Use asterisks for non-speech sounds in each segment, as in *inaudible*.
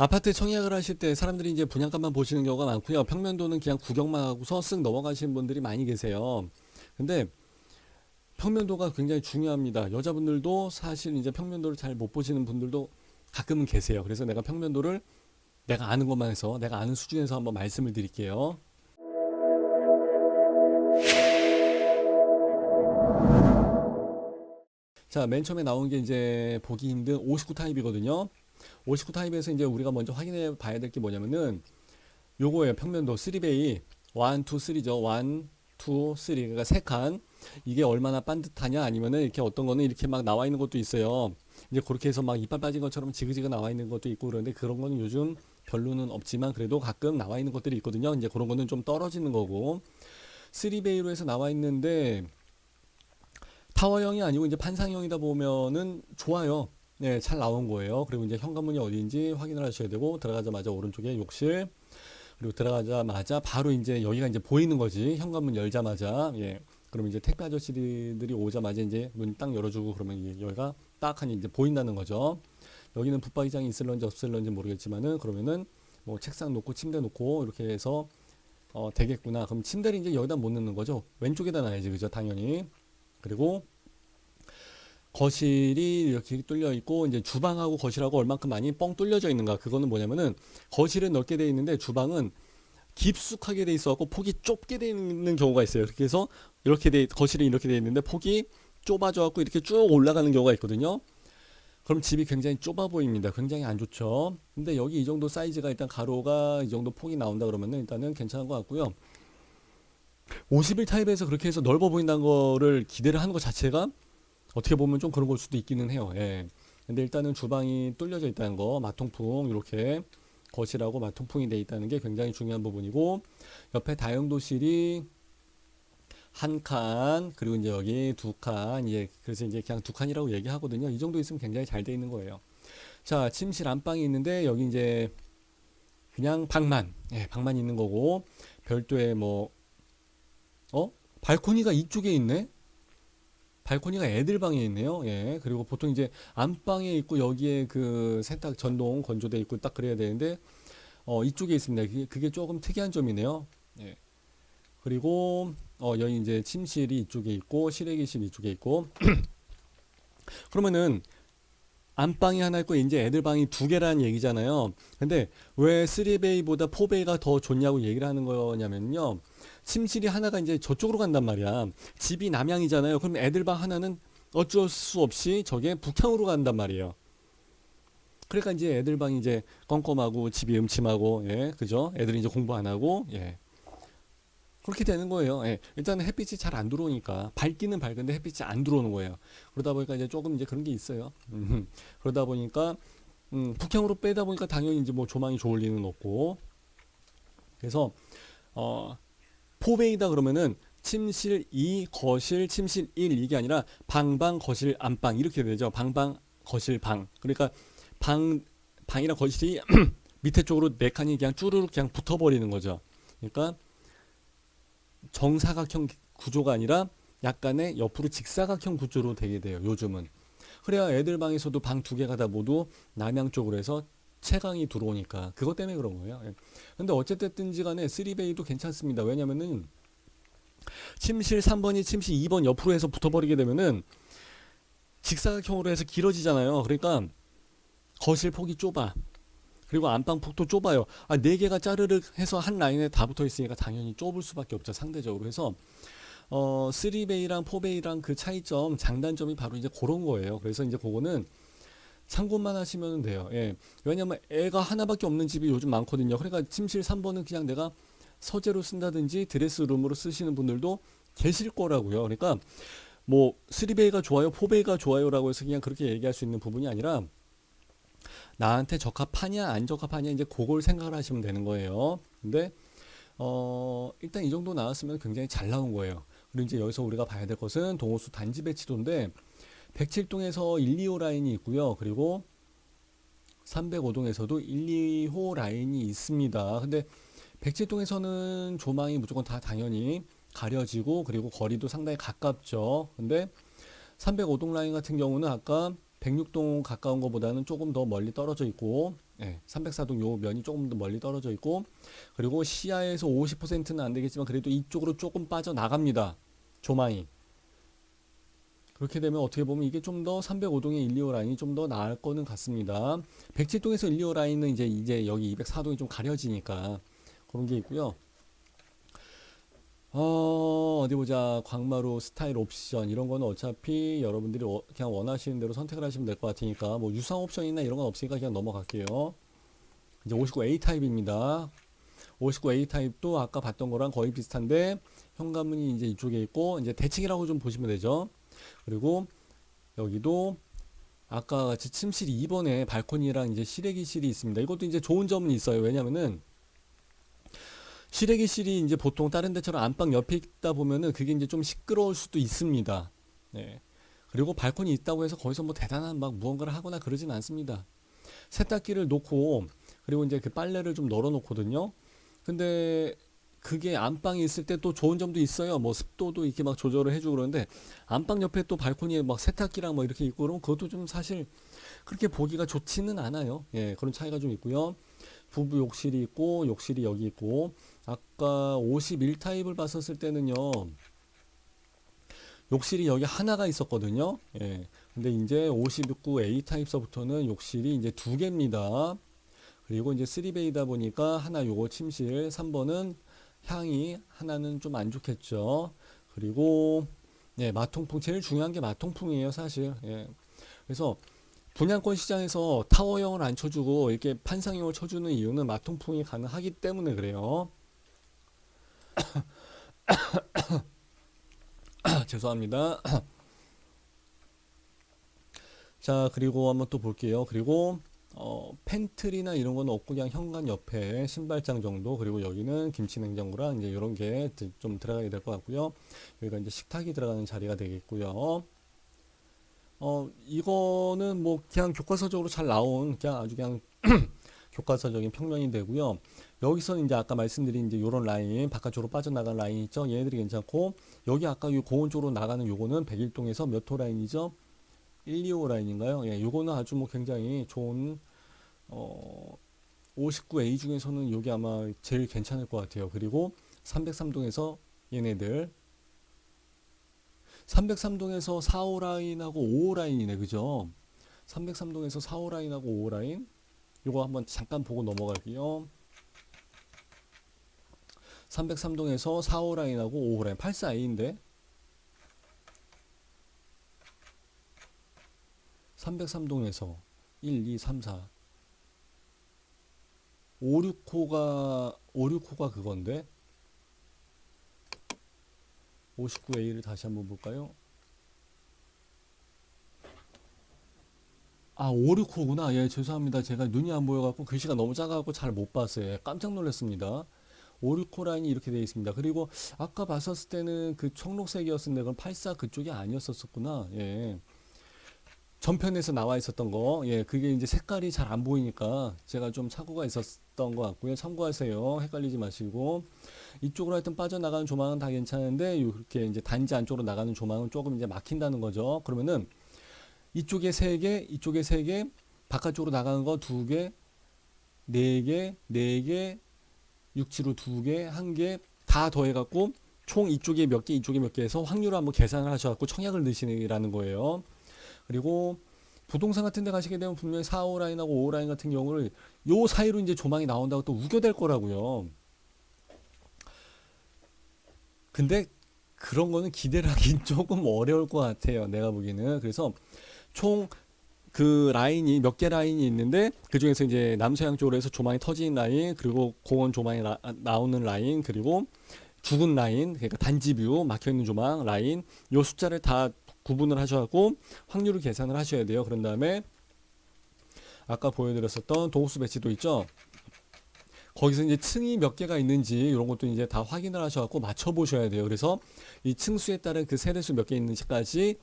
아파트 청약을 하실 때 사람들이 이제 분양가만 보시는 경우가 많고요. 평면도는 그냥 구경만 하고서 쓱 넘어가시는 분들이 많이 계세요. 근데 평면도가 굉장히 중요합니다. 여자분들도 사실 이제 평면도를 잘 못 보시는 분들도 가끔은 계세요. 그래서 내가 평면도를 내가 아는 것만 해서 내가 아는 수준에서 한번 말씀을 드릴게요. 자, 맨 처음에 나온 게 이제 보기 힘든 59 타입이거든요. 59 타입에서 이제 우리가 먼저 확인해 봐야 될 게 뭐냐면은 요거예요. 평면도 3베이 1, 2, 3죠. 1, 2, 3. 그러니까 세 칸. 이게 얼마나 반듯하냐 아니면은 이렇게 어떤 거는 이렇게 막 나와 있는 것도 있어요. 이제 그렇게 해서 막 이빨 빠진 것처럼 지그지그 나와 있는 것도 있고 그런데 그런 거는 요즘 별로는 없지만 그래도 가끔 나와 있는 것들이 있거든요. 이제 그런 거는 좀 떨어지는 거고. 3베이로 해서 나와 있는데 타워형이 아니고 이제 판상형이다 보면은 좋아요. 네, 잘 나온 거예요. 그리고 이제 현관문이 어디인지 확인을 하셔야 되고 들어가자마자 오른쪽에 욕실 그리고 들어가자마자 바로 이제 여기가 이제 보이는 거지. 현관문 열자마자 예. 그러면 이제 택배 아저씨들이 오자마자 이제 문 딱 열어주고 그러면 여기가 딱 하니 이제 보인다는 거죠. 여기는 붙박이장이 있을런지 없을런지 모르겠지만은 그러면은 뭐 책상 놓고 침대 놓고 이렇게 해서 어 되겠구나. 그럼 침대를 이제 여기다 못 넣는 거죠. 왼쪽에다 놔야지 그죠? 당연히. 그리고 거실이 이렇게 뚫려 있고 이제 주방하고 거실하고 얼만큼 많이 뻥 뚫려져 있는가 그거는 뭐냐면은 거실은 넓게 돼 있는데 주방은 깊숙하게 돼 있어 갖고 폭이 좁게 돼 있는 경우가 있어요. 해서 이렇게 돼 거실이 이렇게 돼 있는데 폭이 좁아져 갖고 이렇게 쭉 올라가는 경우가 있거든요. 그럼 집이 굉장히 좁아 보입니다. 굉장히 안 좋죠. 근데 여기 이 정도 사이즈가 일단 가로가 이 정도 폭이 나온다 그러면은 일단은 괜찮은 것 같고요. 51 타입에서 그렇게 해서 넓어 보인다는 거를 기대를 하는 것 자체가 어떻게 보면 좀 그런 걸 수도 있기는 해요. 예. 근데 일단은 주방이 뚫려져 있다는 거, 마통풍 이렇게 거실하고 마통풍이 돼 있다는 게 굉장히 중요한 부분이고 옆에 다용도실이 한 칸, 그리고 이제 여기 두 칸, 예, 그래서 이제 그냥 두 칸이라고 얘기하거든요. 이 정도 있으면 굉장히 잘 돼 있는 거예요. 자, 침실 안방이 있는데 여기 이제 그냥 방만, 예, 방만 있는 거고 별도의 뭐, 어? 발코니가 이쪽에 있네? 발코니가 애들 방에 있네요. 예. 그리고 보통 이제 안방에 있고 여기에 그 세탁 전동 건조대 있고 딱 그래야 되는데 어 이쪽에 있습니다. 그게, 그게 조금 특이한 점이네요. 예. 그리고 어 여기 이제 침실이 이쪽에 있고 실외기실 이쪽에 있고 *clears throat* 그러면은 안방이 하나 있고 이제 애들 방이 두 개라는 얘기잖아요. 근데 왜 3베이보다 4베이가 더 좋냐고 얘기를 하는 거냐면요. 침실이 하나가 이제 저쪽으로 간단 말이야. 집이 남향이잖아요. 그럼 애들 방 하나는 어쩔 수 없이 저게 북향으로 간단 말이에요. 그러니까 이제 애들 방이 이제 껌껌하고 집이 음침하고 예, 그죠? 애들이 이제 공부 안 하고 예. 그렇게 되는 거예요. 예. 일단 햇빛이 잘 안 들어오니까 밝기는 밝은데 햇빛이 안 들어오는 거예요. 그러다 보니까 이제 조금 이제 그런 게 있어요. 음, *laughs* 그러다 보니까 음, 북향으로 빼다 보니까 당연히 이제 뭐 조망이 좋을 리는 없고 그래서 어 포베이다 그러면은 침실 2, 거실, 침실 1 이게 아니라 방방, 거실, 안방 이렇게 되죠. 방방, 거실, 방. 그러니까 방 방이랑 거실이 *clears throat* 밑에 쪽으로 네 칸이 그냥 쭈루룩 그냥 붙어 버리는 거죠. 그러니까 정사각형 구조가 아니라 약간의 옆으로 직사각형 구조로 되게 돼요. 요즘은. 그래야 애들 방에서도 방 두 개가 다 모두 남향 쪽으로 해서 채광이 들어오니까 그것 때문에 그런 거예요. 예. 근데 어쨌든지 간에 3베이도 괜찮습니다. 왜냐면은 침실 3번이 침실 2번 옆으로 해서 붙어버리게 되면은 직사각형으로 해서 길어지잖아요. 그러니까 거실 폭이 좁아. 그리고 안방 폭도 좁아요. 아, 네 개가 짜르륵 해서 한 라인에 다 붙어 있으니까 당연히 좁을 수밖에 없죠. 상대적으로 해서 어, 3베이랑 4베이랑 그 차이점, 장단점이 바로 이제 그런 거예요. 그래서 이제 그거는 참고만 하시면 돼요. 예. 왜냐면 애가 하나밖에 없는 집이 요즘 많거든요. 그러니까 침실 3번은 그냥 내가 서재로 쓴다든지 드레스룸으로 쓰시는 분들도 계실 거라고요. 그러니까 뭐 3베이가 좋아요, 4베이가 좋아요라고 해서 그냥 그렇게 얘기할 수 있는 부분이 아니라 나한테 적합하냐 안 적합하냐 이제 그걸 생각을 하시면 되는 거예요. 근데 어 일단 이 정도 나왔으면 굉장히 잘 나온 거예요. 그리고 이제 여기서 우리가 봐야 될 것은 동호수 단지 배치도인데 107동에서 1, 2호 라인이 있고요. 그리고 305동에서도 1, 2호 라인이 있습니다. 근데 107동에서는 조망이 무조건 다 당연히 가려지고 그리고 거리도 상당히 가깝죠. 근데 305동 라인 같은 경우는 아까 106동 가까운 것보다는 조금 더 멀리 떨어져 있고 예, 304동 요 면이 조금 더 멀리 떨어져 있고 그리고 시야에서 50%는 안 되겠지만 그래도 이쪽으로 조금 빠져 나갑니다. 조망이. 그렇게 되면 어떻게 보면 이게 좀 더 305동의 1, 2호 라인이 좀 더 나을 거는 같습니다. 107동에서 1, 2호 라인은 이제 이제 여기 204동이 좀 가려지니까 그런 게 있고요. 어, 어디 보자. 광마루 스타일 옵션 이런 거는 어차피 여러분들이 워- 그냥 원하시는 대로 선택을 하시면 될 것 같으니까 뭐 유상 옵션이나 이런 건 없으니까 그냥 넘어갈게요. 이제 59A 타입입니다. 59A 타입도 아까 봤던 거랑 거의 비슷한데 현관문이 이제 이쪽에 있고 이제 대칭이라고 좀 보시면 되죠. 그리고 여기도 아까 같이 침실 2번에 발코니랑 이제 실외기실이 있습니다. 이것도 이제 좋은 점은 있어요. 왜냐면은 실외기실이 이제 보통 다른 데처럼 안방 옆에 있다 보면은 그게 이제 좀 시끄러울 수도 있습니다. 네. 그리고 발코니 있다고 해서 거기서 뭐 대단한 막 무언가를 하거나 그러진 않습니다. 세탁기를 놓고 그리고 이제 그 빨래를 좀 널어 놓거든요. 근데 그게 안방에 있을 때 또 좋은 점도 있어요. 뭐 습도도 이렇게 막 조절을 해주고 그러는데 안방 옆에 또 발코니에 막 세탁기랑 뭐 이렇게 있고 그러면 그것도 좀 사실 그렇게 보기가 좋지는 않아요. 예, 그런 차이가 좀 있고요. 부부 욕실이 있고 욕실이 여기 있고 아까 51 타입을 봤었을 때는요. 욕실이 여기 하나가 있었거든요. 예. 근데 이제 59 A 타입서부터는 욕실이 이제 두 개입니다. 그리고 이제 3베이다 보니까 하나 요거 침실 3번은 향이 하나는 좀 안 좋겠죠. 그리고 네, 마통풍 제일 중요한 게 마통풍이에요, 사실. 예. 그래서 분양권 시장에서 타워형을 안 쳐주고 이렇게 판상형을 쳐주는 이유는 마통풍이 가능하기 때문에 그래요. *coughs* 죄송합니다. *coughs* 자, 그리고 한번 또 볼게요. 그리고 어, 팬트리나 이런 건 없고 그냥 현관 옆에 신발장 정도 그리고 여기는 김치 냉장고랑 이제 이런 게 좀 들어가게 될것 같고요. 여기가 이제 식탁이 들어가는 자리가 되겠고요. 어, 이거는 뭐 그냥 교과서적으로 잘 나온 그냥 아주 그냥 *clears throat* 교과서적인 평면이 되고요. 여기서는 이제 아까 말씀드린 이제 요런 라인 바깥쪽으로 빠져나간 라인 있죠. 얘네들이 괜찮고 여기 아까 요 공원 쪽으로 나가는 요거는 백일동에서 몇 호 라인이죠? 1, 2호 라인인가요? 예, 요거는 아주 뭐 굉장히 좋은 어 59A 중에서는 요게 아마 제일 괜찮을 것 같아요. 그리고 303동에서 얘네들 303동에서 4호 라인하고 5호 라인이네. 그죠? 303동에서 4호 라인하고 5호 라인 요거 한번 잠깐 보고 넘어갈게요. 303동에서 4호 라인하고 5호 라인 84A인데 303동에서 1, 2, 3, 4 5, 6호가 5, 6호가 그건데 59A를 다시 한번 볼까요? 아, 5, 6호구나. 예, 죄송합니다. 제가 눈이 안 보여갖고 글씨가 너무 작아갖고 잘 못 봤어요. 예, 깜짝 놀랐습니다. 5, 6호 라인이 이렇게 되어 있습니다. 그리고 아까 봤었을 때는 그 청록색이었는데 그건 84 그쪽이 아니었었구나. 예. 전편에서 나와 있었던 거, 예, 그게 이제 색깔이 잘 안 보이니까 제가 좀 착오가 있었던 것 같고요. 참고하세요. 헷갈리지 마시고. 이쪽으로 하여튼 빠져나가는 조망은 다 괜찮은데, 이렇게 이제 단지 안쪽으로 나가는 조망은 조금 이제 막힌다는 거죠. 그러면은 이쪽에 세 개, 이쪽에 세 개, 바깥쪽으로 나가는 거 두 개, 네 개, 네 개, 육지로 두 개, 한 개, 다 더해갖고 총 이쪽에 몇 개, 이쪽에 몇 개 해서 확률을 한번 계산을 하셔갖고 청약을 넣으시라는 거예요. 그리고 부동산 같은 데 가시게 되면 분명히 4, 5 라인하고 5 라인 같은 경우를 요 사이로 이제 조망이 나온다고 또 우겨댈 거라고요. 근데 그런 거는 기대를 하긴 *laughs* 조금 어려울 것 같아요. 내가 보기에는. 그래서 총 그 라인이 몇 개 라인이 있는데 그 중에서 이제 남서양 쪽으로 해서 조망이 터지는 라인 그리고 공원 조망이 나, 나오는 라인 그리고 죽은 라인 그러니까 단지 뷰 막혀 있는 조망 라인 요 숫자를 다 구분을 하셔갖고 확률을 계산을 하셔야 돼요. 그런 다음에 아까 보여드렸었던 도구수 배치도 있죠. 거기서 이제 층이 몇 개가 있는지 이런 것도 이제 다 확인을 하셔갖고 맞춰 보셔야 돼요. 그래서 이 층수에 따른 그 세대수 몇 개 있는지까지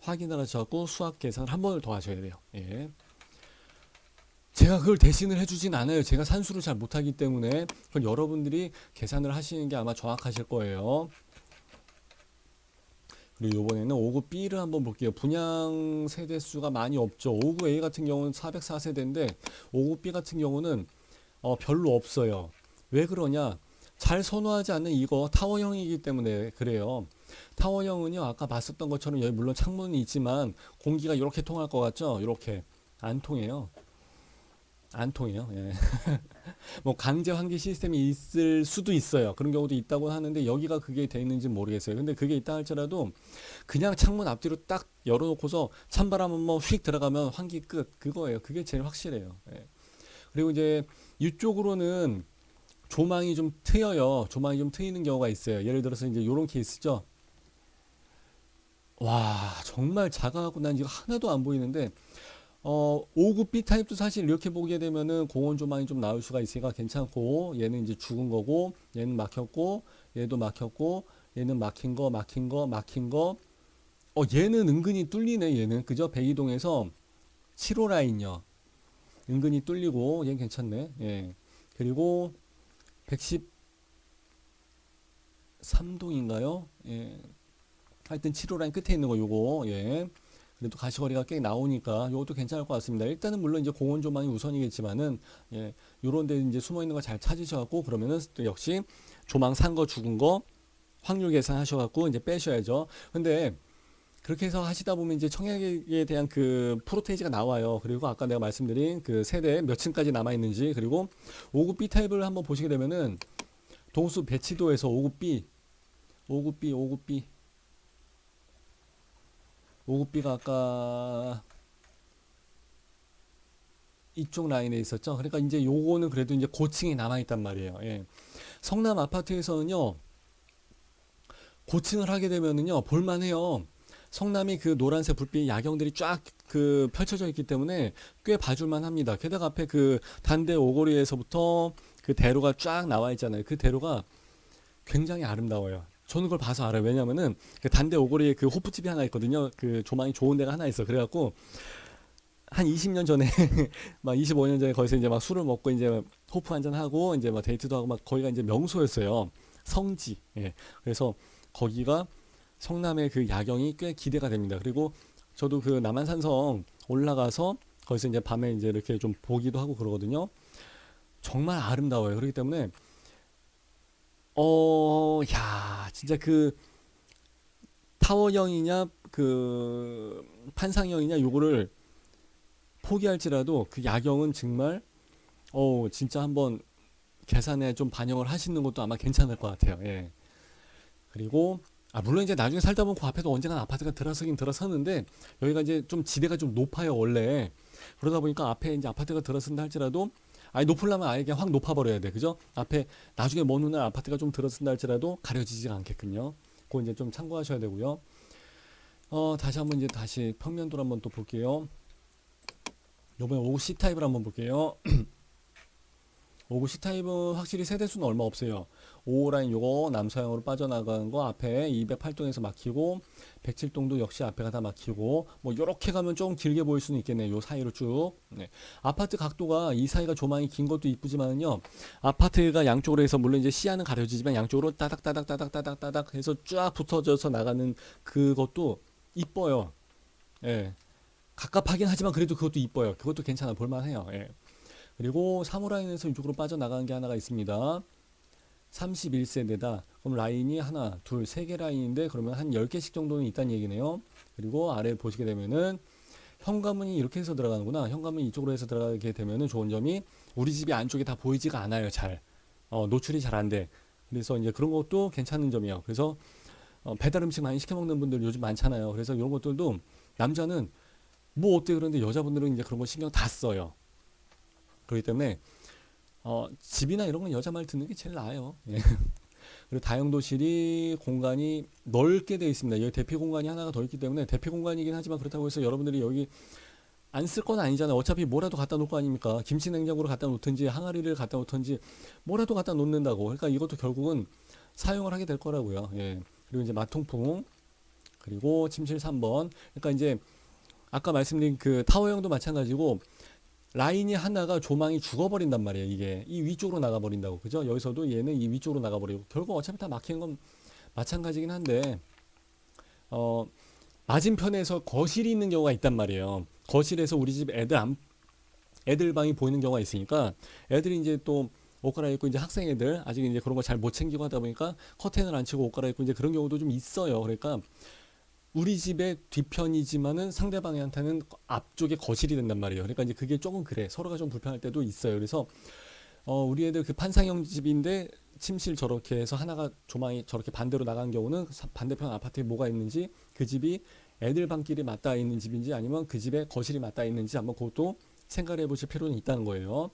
확인을 하셔갖고 수학 계산을 한 번을 더 하셔야 돼요. 예. 제가 그걸 대신을 해주진 않아요. 제가 산수를 잘 못하기 때문에 그건 여러분들이 계산을 하시는 게 아마 정확하실 거예요. 그리고 이번에는 5구 B를 한번 볼게요. 분양 세대 수가 많이 없죠. 5구 A 같은 경우는 404세대인데 5구 B 같은 경우는 어, 별로 없어요. 왜 그러냐? 잘 선호하지 않는 이거 타워형이기 때문에 그래요. 타워형은요, 아까 봤었던 것처럼 여기 물론 창문이 있지만 공기가 이렇게 통할 것 같죠? 이렇게 안 통해요. 안 통해요. 예. *laughs* 뭐 강제 환기 시스템이 있을 수도 있어요. 그런 경우도 있다고 하는데 여기가 그게 돼 있는지 모르겠어요. 근데 그게 있다 할지라도 그냥 창문 앞뒤로 딱 열어놓고서 찬바람 한번 휙 들어가면 환기 끝 그거예요. 그게 제일 확실해요. 예. 그리고 이제 이쪽으로는 조망이 좀 트여요. 조망이 좀 트이는 경우가 있어요. 예를 들어서 이제 요런 케이스죠. 와, 정말 작아갖고 난 이거 하나도 안 보이는데, 어, 5구 B 타입도 사실 이렇게 보게 되면은 공원 조망이 좀 나올 수가 있으니까 괜찮고, 얘는 이제 죽은 거고, 얘는 막혔고, 얘도 막혔고, 얘는 막힌 거, 막힌 거, 막힌 거. 어, 얘는 은근히 뚫리네, 얘는. 그죠? 백이동에서 7호 라인요. 은근히 뚫리고, 얘는 괜찮네. 예. 그리고 113동인가요? 예. 하여튼 7호 라인 끝에 있는 거 요거 예. 그래도 가시거리가 꽤 나오니까 요것도 괜찮을 것 같습니다. 일단은 물론 이제 공원 조망이 우선이겠지만은 예. 요런 데 이제 숨어 있는 거 잘 찾으셔 갖고 그러면은 또 역시 조망 산 거 죽은 거 확률 계산하셔 갖고 이제 빼셔야죠. 근데 그렇게 해서 하시다 보면 이제 청약에 대한 그 프로테이지가 나와요. 그리고 아까 내가 말씀드린 그 세대 몇 층까지 남아 있는지 그리고 5구 B 타입을 한번 보시게 되면은 동수 배치도에서 5구 B 5구 B 5구 B 5구 B가 아까 이쪽 라인에 있었죠. 그러니까 이제 요거는 그래도 이제 고층이 남아 있단 말이에요. 예. 성남 아파트에서는요. 고층을 하게 되면은요. 볼만해요. 성남이 그 노란색 불빛 야경들이 쫙 그 펼쳐져 있기 때문에 꽤 봐줄만 합니다. 게다가 앞에 그 단대 오거리에서부터 그 대로가 쫙 나와 있잖아요. 그 대로가 굉장히 아름다워요. 저는 그걸 봐서 알아요. 왜냐면은 그 단대 오거리에 그 호프집이 하나 있거든요. 그 조망이 좋은 데가 하나 있어. 그래갖고 한 20년 전에 *laughs* 막 25년 전에 거기서 이제 막 술을 먹고 이제 호프 한잔 하고 이제 막 데이트도 하고 막 거기가 이제 명소였어요. 성지. 예. 그래서 거기가 성남의 그 야경이 꽤 기대가 됩니다. 그리고 저도 그 남한산성 올라가서 거기서 이제 밤에 이제 이렇게 좀 보기도 하고 그러거든요. 정말 아름다워요. 그렇기 때문에 어, 야, 진짜 그 타워형이냐 그 판상형이냐 요거를 포기할지라도 그 야경은 정말 어, 진짜 한번 계산에 좀 반영을 하시는 것도 아마 괜찮을 것 같아요. 예. 그리고 아 물론 이제 나중에 살다 보면 그 앞에도 언젠가 아파트가 들어서긴 들어서는데 여기가 이제 좀 지대가 좀 높아요 원래 그러다 보니까 앞에 이제 아파트가 들어선다 할지라도 아예 높으려면 아예 그냥 확 높아버려야 돼. 그죠? 앞에 나중에 먼 훗날 아파트가 좀 들어선다 할지라도 가려지지가 않겠군요. 그거 이제 좀 참고하셔야 되고요. 어 다시 한번 이제 다시 평면도를 한번 또 볼게요. 요번에 5 C 타입을 한번 볼게요 *clears throat* 5구 C타입은 확실히 세대수는 얼마 없어요. 5호 라인 요거 남서향으로 빠져나가는 거 앞에 208동에서 막히고 107동도 역시 앞에가 다 막히고 뭐 요렇게 가면 좀 길게 보일 수는 있겠네요. 요 사이로 쭉. 네. 아파트 각도가 이 사이가 조망이 긴 것도 이쁘지만은요. 아파트가 양쪽으로 해서 물론 이제 시야는 가려지지만 양쪽으로 따닥따닥 따닥 따닥 따닥 해서 쫙 붙어져서 나가는 그것도 이뻐요. 예. 갑갑하긴 하지만 그래도 그것도 이뻐요. 그것도 괜찮아 볼만해요. 예. 그리고 3호 라인에서 이쪽으로 빠져나가는 게 하나가 있습니다. 31세대다. 그럼 라인이 하나, 둘, 세 개 라인인데 그러면 한 10개씩 정도는 있다는 얘기네요. 그리고 아래 보시게 되면은 현관문이 이렇게 해서 들어가는구나. 현관문이 이쪽으로 해서 들어가게 되면은 좋은 점이 우리 집이 안쪽에 다 보이지가 않아요. 잘. 어, 노출이 잘 안 돼. 그래서 이제 그런 것도 괜찮은 점이에요. 그래서 어, 배달 음식 많이 시켜 먹는 분들 요즘 많잖아요. 그래서 이런 것들도 남자는 뭐 어때 그런데 여자분들은 이제 그런 거 신경 다 써요. 그렇기 때문에 어, 집이나 이런 건 여자 말 듣는 게 제일 나아요. 예. *laughs* 그리고 다용도실이 공간이 넓게 되어 있습니다. 여기 대피 공간이 하나가 더 있기 때문에 대피 공간이긴 하지만 그렇다고 해서 여러분들이 여기 안 쓸 건 아니잖아요. 어차피 뭐라도 갖다 놓을 거 아닙니까? 김치 냉장고를 갖다 놓든지 항아리를 갖다 놓든지 뭐라도 갖다 놓는다고. 그러니까 이것도 결국은 사용을 하게 될 거라고요. 예. 그리고 이제 마통풍 그리고 침실 3번. 그러니까 이제 아까 말씀드린 그 타워형도 마찬가지고 라인이 하나가 조망이 죽어버린단 말이에요. 이게 이 위쪽으로 나가버린다고 그죠? 여기서도 얘는 이 위쪽으로 나가버리고 결국 어차피 다 막히는 건 마찬가지긴 한데 어, 맞은편에서 거실이 있는 경우가 있단 말이에요. 거실에서 우리 집 애들 안, 애들 방이 보이는 경우가 있으니까 애들이 이제 또 옷 갈아입고 이제 학생 애들 아직 이제 그런 거 잘 못 챙기고 하다 보니까 커튼을 안 치고 옷 갈아입고 이제 그런 경우도 좀 있어요. 그러니까 우리 집의 뒤편이지만은 상대방한테는 앞쪽에 거실이 된단 말이에요. 그러니까 이제 그게 조금 그래. 서로가 좀 불편할 때도 있어요. 그래서 어, 우리 애들 그 판상형 집인데 침실 저렇게 해서 하나가 조망이 저렇게 반대로 나간 경우는 사- 반대편 아파트에 뭐가 있는지 그 집이 애들 방끼리 맞닿아 있는 집인지 아니면 그 집에 거실이 맞닿아 있는지 한번 그것도 생각을 해보실 필요는 있다는 거예요.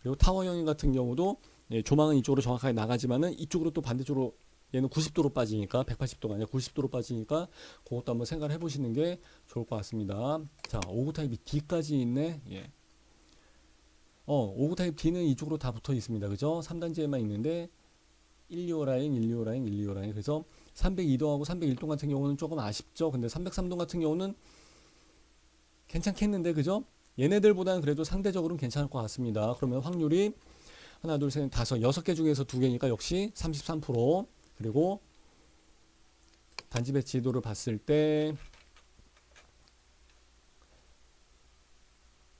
그리고 타워형 같은 경우도 예, 조망은 이쪽으로 정확하게 나가지만은 이쪽으로 또 반대쪽으로 얘는 90도로 빠지니까 180도가 아니라 90도로 빠지니까 그것도 한번 생각을 해보시는 게 좋을 것 같습니다. 자, 5구 타입이 D까지 있네. 예. 어, 5구 타입 D는 이쪽으로 다 붙어 있습니다. 그죠? 3단지에만 있는데 1, 2호 라인, 1, 2호 라인, 1, 2호 라인. 그래서 302동하고 301동 같은 경우는 조금 아쉽죠. 근데 303동 같은 경우는 괜찮겠는데, 그죠? 얘네들보다는 그래도 상대적으로는 괜찮을 것 같습니다. 그러면 확률이 하나, 둘, 셋, 다섯, 여섯 개 중에서 두 개니까 역시 33%. 그리고 단지 배치도를 봤을 때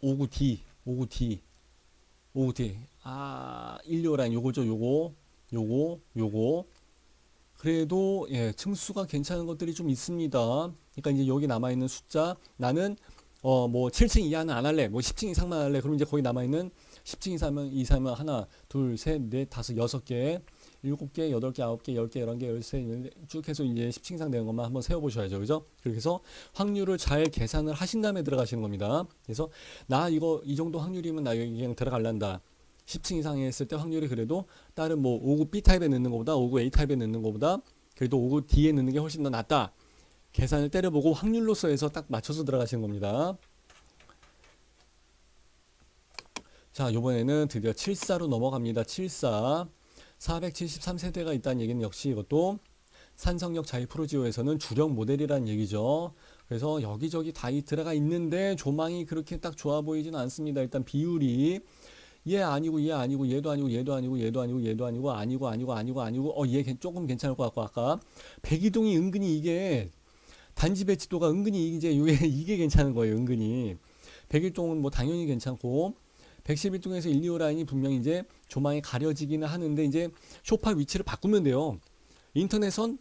59D, 59D, 59D. 아, 1료 라인 요거죠, 요거, 요거, 요거. 그래도 예, 층수가 괜찮은 것들이 좀 있습니다. 그러니까 이제 여기 남아 있는 숫자 나는 어 뭐 7층 이하는 안 할래. 뭐 10층 이상만 할래. 그럼 이제 거기 남아 있는 10층 이상은 이상은 하나, 둘, 셋, 넷, 다섯, 여섯 개, 일곱 개, 여덟 개, 아홉 개, 열 개, 열한 개, 열세, 열네 쭉 해서 이제 10층 이상 되는 것만 한번 세워 보셔야죠. 그죠? 그렇게 해서 확률을 잘 계산을 하신 다음에 들어가시는 겁니다. 그래서 나 이거 이 정도 확률이면 나 여기 그냥 들어갈란다. 10층 이상 했을 때 확률이 그래도 다른 뭐 5구 B 타입에 넣는 것보다 5구 A 타입에 넣는 것보다 그래도 5구 D에 넣는 게 훨씬 더 낫다. 계산을 때려보고 확률로서 해서 딱 맞춰서 들어가시는 겁니다. 자, 요번에는 드디어 74로 넘어갑니다. 74. 473세대가 있다는 얘기는 역시 이것도 산성역 자이 프로지오에서는 주력 모델이라는 얘기죠. 그래서 여기저기 다이 들어가 있는데 조망이 그렇게 딱 좋아 보이지는 않습니다. 일단 비율이 얘 아니고 얘 아니고 얘도 아니고 얘도 아니고 얘도 아니고 얘도 아니고 아니고 아니고 아니고 아니고 어 얘 조금 괜찮을 것 같고 아까 백이동이 은근히 이게 단지 배치도가 은근히 이제 *laughs* 이게 괜찮은 거예요 은근히 백일동은 뭐 당연히 괜찮고 111동에서 1, 2호 라인이 분명히 이제 조망이 가려지기는 하는데 이제 쇼파 위치를 바꾸면 돼요 인터넷선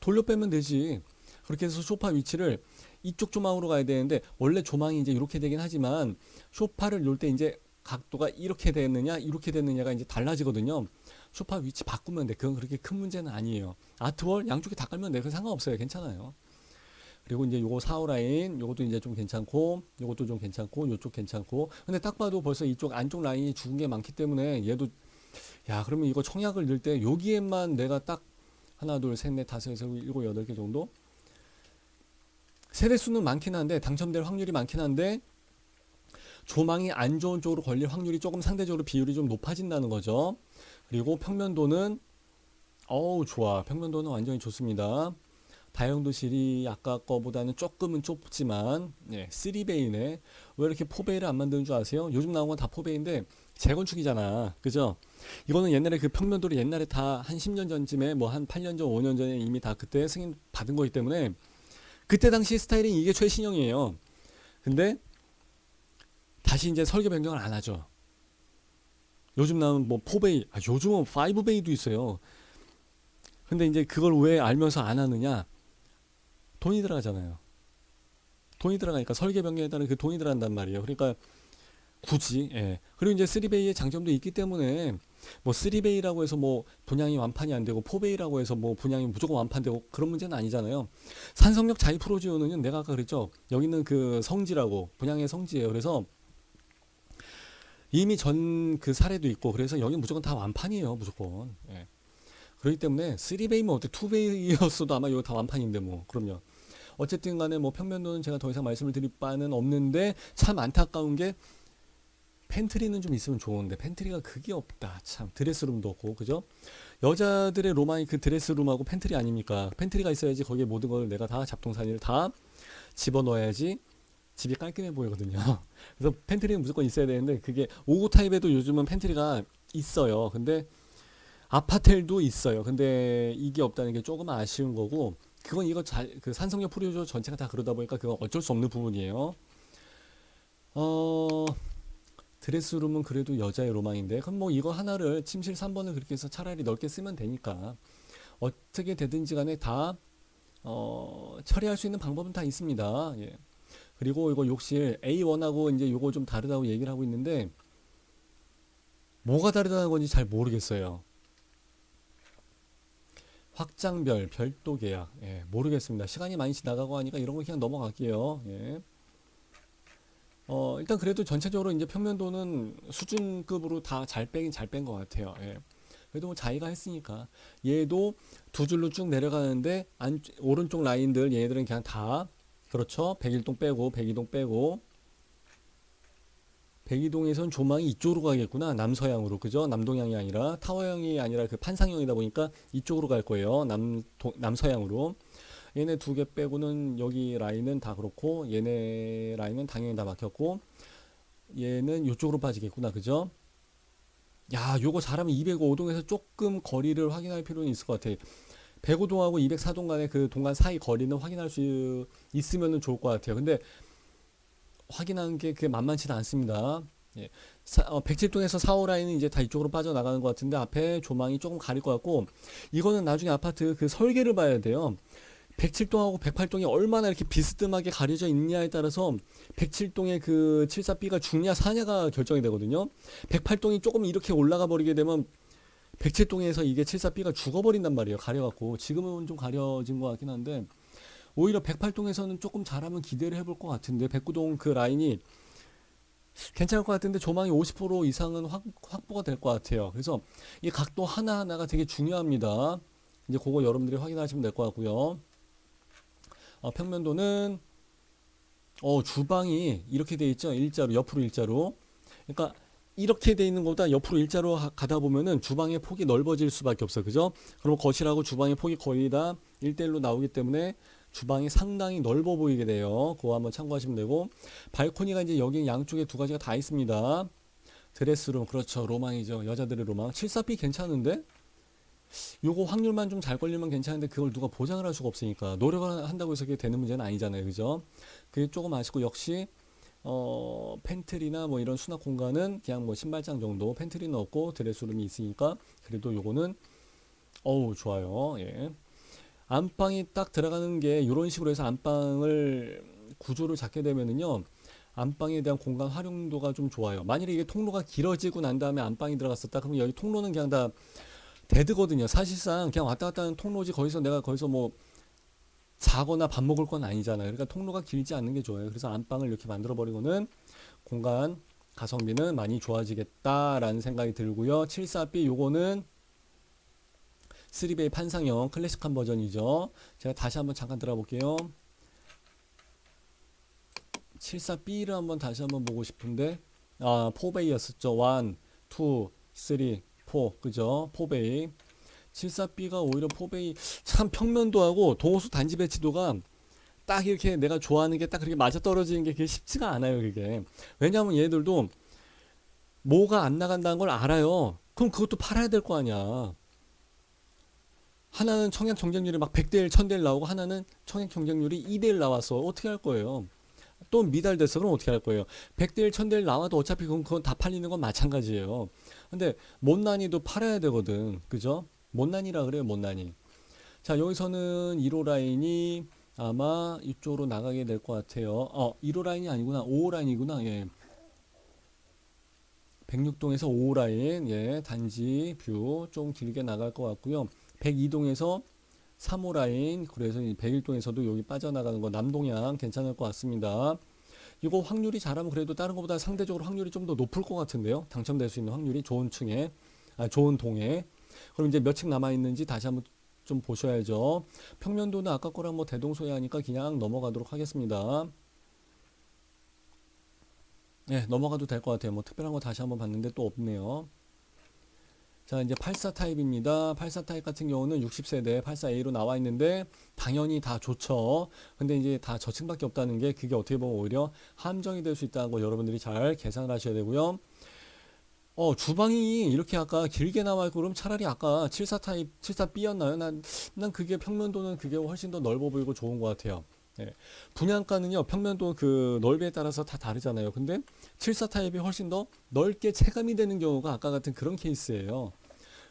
돌려 빼면 되지 그렇게 해서 쇼파 위치를 이쪽 조망으로 가야 되는데 원래 조망이 이제 이렇게 되긴 하지만 쇼파를 놓을 때 이제 각도가 이렇게 됐느냐 이렇게 됐느냐가 이제 달라지거든요. 소파 위치 바꾸면 돼. 그건 그렇게 큰 문제는 아니에요. 아트월 양쪽에 다 깔면 돼. 그 상관없어요. 괜찮아요. 그리고 이제 요거 4호 라인 요것도 이제 좀 괜찮고 요것도 좀 괜찮고 요쪽 괜찮고 근데 딱 봐도 벌써 이쪽 안쪽 라인이 죽은 게 많기 때문에 얘도 야 그러면 이거 청약을 넣을 때 여기에만 내가 딱 하나 둘셋넷 다섯 여섯 일곱 여덟 개 정도 세대 수는 많긴 한데 당첨될 확률이 많긴 한데 조망이 안 좋은 쪽으로 걸릴 확률이 조금 상대적으로 비율이 좀 높아진다는 거죠. 그리고 평면도는 어우 좋아. 평면도는 완전히 좋습니다. 다용도실이 아까 거보다는 조금은 좁지만 예, 3베이네. 왜 이렇게 4베이를 안 만드는 줄 아세요? 요즘 나온 건 다 4베이인데 재건축이잖아. 그죠? 이거는 옛날에 그 평면도를 옛날에 다 한 10년 전쯤에 뭐 한 8년 전, 5년 전에 이미 다 그때 승인 받은 거기 때문에 그때 당시 스타일이 이게 최신형이에요. 근데 다시 이제 설계 변경을 안 하죠. 요즘 나온 뭐 4베이, 아, 요즘은 5베이도 있어요. 근데 이제 그걸 왜 알면서 안 하느냐? 돈이 들어가잖아요. 돈이 들어가니까 설계 변경에 따른 그 돈이 들어간단 말이에요. 그러니까 굳이 예. 그리고 이제 3베이의 장점도 있기 때문에 뭐 3베이라고 해서 뭐 분양이 완판이 안 되고 4베이라고 해서 뭐 분양이 무조건 완판되고 그런 문제는 아니잖아요. 산성역 자이 프로지오는요. 내가 아까 그랬죠. 여기는 그 성지라고 분양의 성지예요. 그래서 이미 전 그 사례도 있고 그래서 여기 무조건 다 완판이에요 무조건 예. 그렇기 때문에 3베이면 어때? 2베이였어도 아마 이거 다 완판인데 뭐. 그럼요. 어쨌든 간에 뭐 평면도는 제가 더 이상 말씀을 드릴 바는 없는데 참 안타까운 게 팬트리는 좀 있으면 좋은데 팬트리가 그게 없다. 참. 드레스룸도 없고. 그죠? 여자들의 로망이 그 드레스룸하고 팬트리 아닙니까? 팬트리가 있어야지 거기에 모든 걸 내가 다 잡동사니를 다 집어넣어야지 집이 깔끔해 보이거든요. *laughs* 그래서 팬트리는 무조건 있어야 되는데 그게 5구 타입에도 요즘은 팬트리가 있어요. 근데 아파텔도 있어요. 근데 이게 없다는 게 조금 아쉬운 거고 그건 이거 자, 그 산성역 프리오조 전체가 다 그러다 보니까 그건 어쩔 수 없는 부분이에요. 어, 드레스룸은 그래도 여자의 로망인데 그럼 뭐 이거 하나를 침실 3번을 그렇게 해서 차라리 넓게 쓰면 되니까 어떻게 되든지 간에 다 어, 처리할 수 있는 방법은 다 있습니다. 예. 그리고 이거 욕실 A1하고 이제 요거 좀 다르다고 얘기를 하고 있는데 뭐가 다르다는 건지 잘 모르겠어요. 확장별, 별도 계약, 예, 모르겠습니다. 시간이 많이 지나가고 하니까 이런 거 그냥 넘어갈게요. 예. 어, 일단 그래도 전체적으로 이제 평면도는 수준급으로 다 잘 빼긴 잘 뺀 것 같아요. 예. 그래도 뭐 자기가 했으니까. 얘도 두 줄로 쭉 내려가는데 안, 오른쪽 라인들 얘네들은 그냥 다 그렇죠. 백일동 빼고 백이동 빼고 백이동에선 조망이 이쪽으로 가겠구나. 남서향으로. 그죠? 남동향이 아니라 타워형이 아니라 그 판상형이다 보니까 이쪽으로 갈 거예요. 남 동, 남서향으로. 얘네 두 개 빼고는 여기 라인은 다 그렇고 얘네 라인은 당연히 다 막혔고 얘는 이쪽으로 빠지겠구나. 그죠? 야, 요거 잘하면 205동에서 조금 거리를 확인할 필요는 있을 것 같아. 105동하고 204동 간의 그 동간 사이 거리는 확인할 수 있으면 좋을 것 같아요. 근데 확인하는 게 그게 만만치는 않습니다. 예. 사, 어, 107동에서 4호 라인은 이제 다 이쪽으로 빠져나가는 것 같은데 앞에 조망이 조금 가릴 것 같고 이거는 나중에 아파트 그 설계를 봐야 돼요. 107동하고 108동이 얼마나 이렇게 비스듬하게 가려져 있냐에 따라서 107동의 그 74B가 죽냐 사냐가 결정이 되거든요. 108동이 조금 이렇게 올라가 버리게 되면 107동에서 이게 74B가 죽어버린단 말이에요. 가려갖고 지금은 좀 가려진 것 같긴 한데 오히려 108동에서는 조금 잘하면 기대를 해볼 것 같은데 109동 그 라인이 괜찮을 것 같은데 조망이 50% 이상은 확, 확보가 될 것 같아요. 그래서 이 각도 하나하나가 되게 중요합니다. 이제 그거 여러분들이 확인하시면 될 것 같고요. 어, 평면도는 어, 주방이 이렇게 돼 있죠. 일자로 옆으로 일자로. 그러니까 이렇게 돼 있는 것보다 옆으로 일자로 하- 가다 보면은 주방의 폭이 넓어질 수밖에 없어요. 그죠? 그럼 거실하고 주방의 폭이 거의 다 1대1로 나오기 때문에 주방이 상당히 넓어 보이게 돼요. 그거 한번 참고하시면 되고 발코니가 이제 여기 양쪽에 두 가지가 다 있습니다. 드레스룸 그렇죠. 로망이죠. 여자들의 로망. 74B 괜찮은데? 요거 확률만 좀 잘 걸리면 괜찮은데 그걸 누가 보장을 할 수가 없으니까 노력을 한다고 해서 그게 되는 문제는 아니잖아요. 그죠? 그게 조금 아쉽고 역시 어, 팬트리나 뭐 이런 수납 공간은 그냥 뭐 신발장 정도 팬트리는 없고 드레스룸이 있으니까 그래도 요거는 어우 좋아요. 예. 안방이 딱 들어가는 게 이런 식으로 해서 안방을 구조를 잡게 되면은요. 안방에 대한 공간 활용도가 좀 좋아요. 만일에 이게 통로가 길어지고 난 다음에 안방이 들어갔었다 그러면 여기 통로는 그냥 다 데드거든요. 사실상 그냥 왔다 갔다 하는 통로지 거기서 내가 거기서 뭐 자거나 밥 먹을 건 아니잖아요. 그러니까 통로가 길지 않는 게 좋아요. 그래서 안방을 이렇게 만들어 버리고는 공간 가성비는 많이 좋아지겠다라는 생각이 들고요. 74B 요거는 3베이 판상형 클래식한 버전이죠. 제가 다시 한번 잠깐 들어볼게요. 74B를 한번 다시 한번 보고 싶은데 아 4베이였었죠. 1, 2, 3, 4 그죠? 4베이 74B가 오히려 4베이 참 평면도하고 동호수 단지 배치도가 딱 이렇게 내가 좋아하는 게 딱 그렇게 맞아 떨어지는 게 그게 쉽지가 않아요 그게 왜냐하면 얘들도 뭐가 안 나간다는 걸 알아요 그럼 그것도 팔아야 될 거 아니야 하나는 청약 경쟁률이 막 100대 1, 1000대 1 나오고 하나는 청약 경쟁률이 2대 1 나왔어 어떻게 할 거예요? 또 미달됐어 그럼 어떻게 할 거예요? 100대 1, 1000대 1 나와도 어차피 그건, 그건 다 팔리는 건 마찬가지예요. 근데 못난이도 팔아야 되거든. 그죠? 못난이라 그래요 못난이. 자 여기서는 1호 라인이 아마 이쪽으로 나가게 될 것 같아요. 어 1호 라인이 아니구나. 5호 라인이구나. 예. 106동에서 5호 라인. 예 단지 뷰 좀 길게 나갈 것 같고요 102동에서 3호 라인 그래서 101동에서도 여기 빠져나가는 거 남동향 괜찮을 것 같습니다 이거 확률이 잘하면 그래도 다른 것보다 상대적으로 확률이 좀 더 높을 것 같은데요 당첨될 수 있는 확률이 좋은 층에 아 좋은 동에 그럼 이제 몇 층 남아 있는지 다시 한번 좀 보셔야죠. 평면도는 아까 거랑 뭐 대동소이하니까 그냥 넘어가도록 하겠습니다. 네, 넘어가도 될 것 같아요. 뭐 특별한 거 다시 한번 봤는데 또 없네요. 자, 이제 84 타입입니다. 84 타입 같은 경우는 60세대 84A로 나와 있는데 당연히 다 좋죠. 근데 이제 다 저층밖에 없다는 게 그게 어떻게 보면 오히려 함정이 될 수 있다는 거 여러분들이 잘 계산을 하셔야 되고요. 어, 주방이 이렇게 아까 길게 나와 있고 그럼 차라리 아까 74 타입 74B였나요? 난, 난 그게 평면도는 그게 훨씬 더 넓어 보이고 좋은 것 같아요. 예. 분양가는요, 평면도 그 넓이에 따라서 다 다르잖아요. 근데 74 타입이 훨씬 더 넓게 체감이 되는 경우가 아까 같은 그런 케이스예요.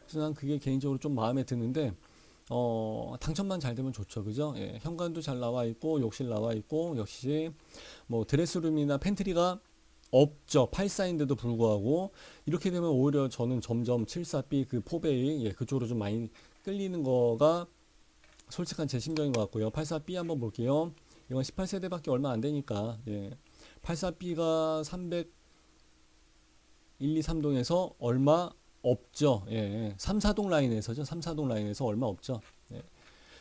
그래서 난 그게 개인적으로 좀 마음에 드는데, 어, 당첨만 잘 되면 좋죠. 그죠? 예. 현관도 잘 나와 있고, 욕실 나와 있고, 역시 뭐 드레스룸이나 팬트리가 없죠. 84인데도 불구하고 이렇게 되면 오히려 저는 점점 74B 그 포베이 예, 그쪽으로 좀 많이 끌리는 거가 솔직한 제 심정인 것 같고요. 84B 한번 볼게요. 이건 18세대밖에 얼마 안 되니까 예. 84B가 300 1, 2, 3동에서 얼마 없죠. 예. 3, 4동 라인에서죠. 3, 4동 라인에서 얼마 없죠. 예.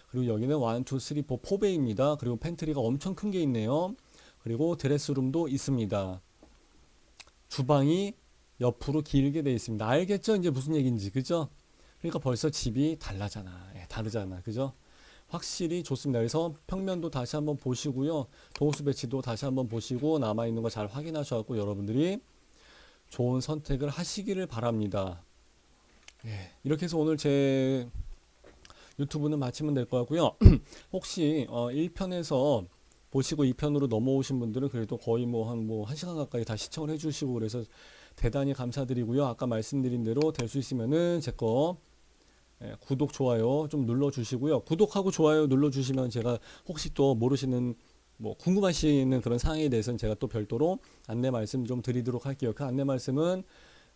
그리고 여기는 1, 2, 3, 4 포베이입니다. 그리고 팬트리가 엄청 큰 게 있네요. 그리고 드레스룸도 있습니다. 주방이 옆으로 길게 돼 있습니다. 알겠죠? 이제 무슨 얘기인지. 그죠? 그러니까 벌써 집이 달라잖아. 예, 다르잖아. 그죠? 확실히 좋습니다. 그래서 평면도 다시 한번 보시고요. 도수 배치도 다시 한번 보시고 남아 있는 거 잘 확인하셔갖고 여러분들이 좋은 선택을 하시기를 바랍니다. 예, 이렇게 해서 오늘 제 유튜브는 마치면 될 것 같고요. *clears throat* 혹시 어 1편에서 보시고 2편으로 넘어오신 분들은 그래도 거의 뭐 한뭐한 시간 가까이 다 시청을 해 주시고 그래서 대단히 감사드리고요. 아까 말씀드린 대로 될 수 있으면은 제거 예, 구독 좋아요 좀 눌러 주시고요. 구독하고 좋아요 눌러 주시면 제가 혹시 또 모르시는 뭐 궁금하시는 그런 사항에 대해서는 제가 또 별도로 안내 말씀 좀 드리도록 할게요. 그 안내 말씀은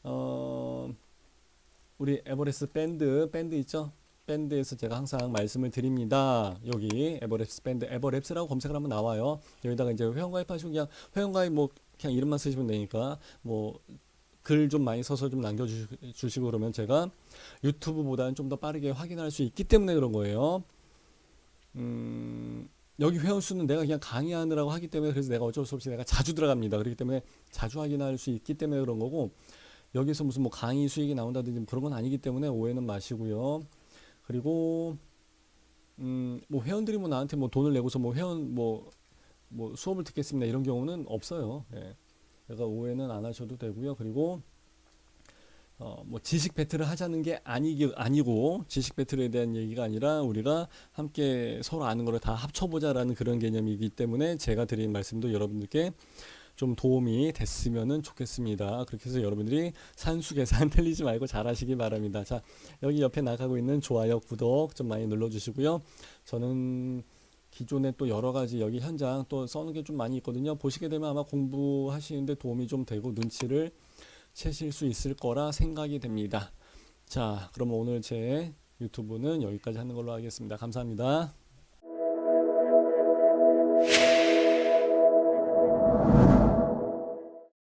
어 우리 에버레스트 밴드 밴드 있죠? 밴드에서 제가 항상 말씀을 드립니다. 여기 에버랩스 밴드 에버랩스라고 검색을 하면 나와요. 여기다가 이제 회원가입하시고 그냥 회원가입 뭐 그냥 이름만 쓰시면 되니까 뭐 글 좀 많이 써서 좀 남겨주시고 그러면 제가 유튜브보다는 좀 더 빠르게 확인할 수 있기 때문에 그런 거예요. 음, 여기 회원 수는 내가 그냥 강의하느라고 하기 때문에 그래서 내가 어쩔 수 없이 내가 자주 들어갑니다. 그렇기 때문에 자주 확인할 수 있기 때문에 그런 거고 여기서 무슨 뭐 강의 수익이 나온다든지 뭐 그런 건 아니기 때문에 오해는 마시고요. 그리고 음, 뭐 회원들이 뭐 나한테 뭐 돈을 내고서 뭐 회원 뭐, 뭐 수업을 듣겠습니다 이런 경우는 없어요. 예. 그러니까 오해는 안 하셔도 되고요. 그리고 어, 뭐 지식 배틀을 하자는 게 아니기 아니고 지식 배틀에 대한 얘기가 아니라 우리가 함께 서로 아는 거를 다 합쳐보자라는 그런 개념이기 때문에 제가 드린 말씀도 여러분들께 좀 도움이 됐으면은 좋겠습니다. 그렇게 해서 여러분들이 산수 계산 틀리지 말고 잘 하시기 바랍니다. 자, 여기 옆에 나가고 있는 좋아요, 구독 좀 많이 눌러 주시고요. 저는 기존에 또 여러 가지 여기 현장 또 써놓은 게 좀 많이 있거든요. 보시게 되면 아마 공부하시는데 도움이 좀 되고 눈치를 채실 수 있을 거라 생각이 됩니다. 자, 그럼 오늘 제 유튜브는 여기까지 하는 걸로 하겠습니다. 감사합니다.